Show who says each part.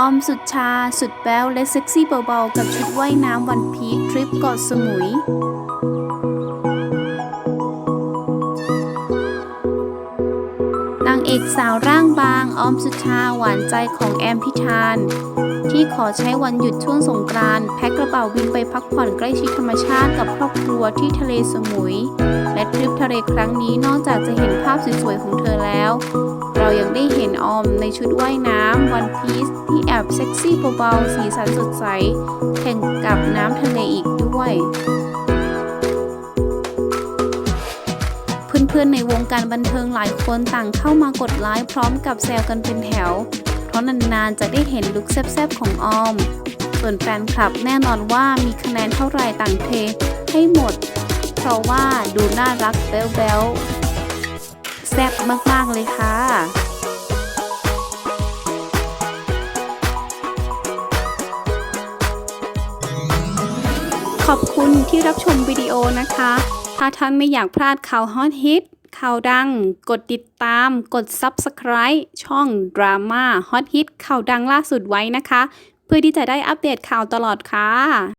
Speaker 1: ออมสุดชา สุดแบ๊วและเซ็กซี่เบาๆ กับชุดว่ายน้ำวันพีชทริปเกาะสมุยางเอกสาวร่างบาง ออมสุชาหวานใจของแอมพิธาน ที่ขอใช้วันหยุดช่วงสงกรานต์แพ็คกระเป๋าบินไปพักผ่อนใกล้ชิดธรรมชาติกับครอบครัวที่ทะเลสมุย และทริปทะเลครั้งนี้นอกจากจะเห็นภาพสวยๆของเธอแล้ว เรายังได้เห็นออมในชุดว่ายน้ำวันพีซที่แอบเซ็กซี่เบาๆสีสันสดใสแข่งกับน้ำทะเลอีกด้วย เพื่อนๆในวงการบันเทิงหลายคนต่างเข้ามากดไลค์พร้อมกับแซวกันเป็นแถว เพราะนานๆจะได้เห็นลุคแซ่บๆของออม ส่วนแฟนคลับแน่นอนว่ามีคะแนนเท่าไหร่ต่างเทให้หมด เพราะว่าดูน่ารักแบ๊วๆแซ่บมากๆเลยค่ะขอบคุณที่รับชมวิดีโอนะคะ ถ้าท่านไม่อยากพลาดข่าวฮอตฮิตข่าวดัง กดติดตาม กด Subscribe ช่องดราม่าฮอตฮิตข่าวดังล่าสุดไว้นะคะ เพื่อที่จะได้อัปเดตข่าวตลอดค่ะ